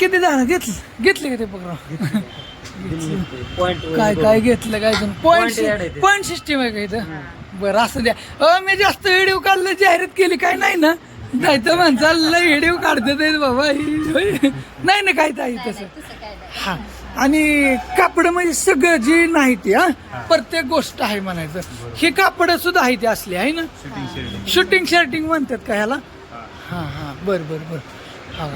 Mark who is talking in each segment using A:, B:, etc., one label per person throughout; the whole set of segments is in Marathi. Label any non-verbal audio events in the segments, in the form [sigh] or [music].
A: किती जण घेतलं. घेतले का ते पकडा? काय काय घेतलं काय
B: Point
A: पॉईंट. पॉईंट सिस्टीम आहे का इथं? बरं असं द्या. अ मी जास्त व्हिडिओ काढलं जाहिरात केली काय नाही ना? नाही तर माणसाला व्हिडिओ काढतात बाबा. ही-. नाही ना काय ताई तसं. हा. आणि कापड म्हणजे सगळं जी नाही ती हा प्रत्येक गोष्ट आहे म्हणायचं. ही कापड सुद्धा आहे ती असली आहे ना? शूटिंग शर्टिंग म्हणतात का ह्याला? हा हा. बर बर बर. हा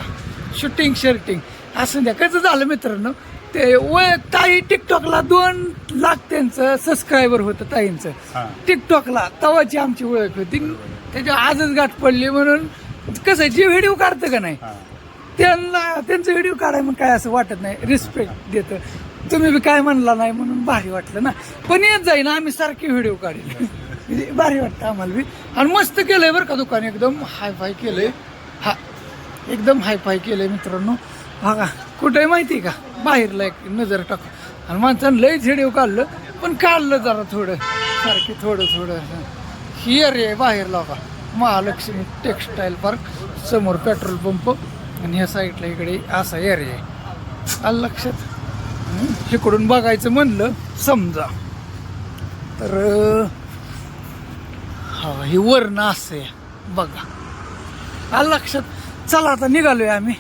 A: शूटिंग शर्टिंग असं द्या. कसं झालं मित्रांनो? ते वय ताई टिकटॉकला दोन लाख त्यांचं सबस्क्रायबर होतं ताईंचं. टिकटॉकला तवाची आमची ओळख होती. त्याच्या आजच गाठ पडली म्हणून कसं जे व्हिडिओ काढतं का नाही? त्यांना त्यांचं व्हिडिओ काढाय मग काय असं वाटत नाही. रिस्पेक्ट देतं. तुम्ही बी काय म्हणला नाही म्हणून भारी वाटलं ना. पण येत जाईन आम्ही सारखे व्हिडिओ काढले [laughs] म्हणजे भारी वाटतं आम्हाला बी. आणि मस्त केलंय बरं का दुकान. एकदम हाय फाय केलंय. हा. एकदम हायफाय केलं केलंय मित्रांनो. हा का कुठे माहिती आहे का? बाहेरला एक नजर टाक. आणि माणसानं लय झेडीव काढलं पण काढलं जरा थोडं. सारखी थोडं थोडं. ही आहे बाहेरला का महालक्ष्मी टेक्स्टाईल पार्क समोर पेट्रोल पंप आणि ह्या साईडला इकडे असा एरिया आहे. आलं लक्षात? इकडून बघायचं म्हणलं समजा. तर हा हे वर्ण असं आहे. बघा. आलं लक्षात? चला आता निघालोय आम्ही.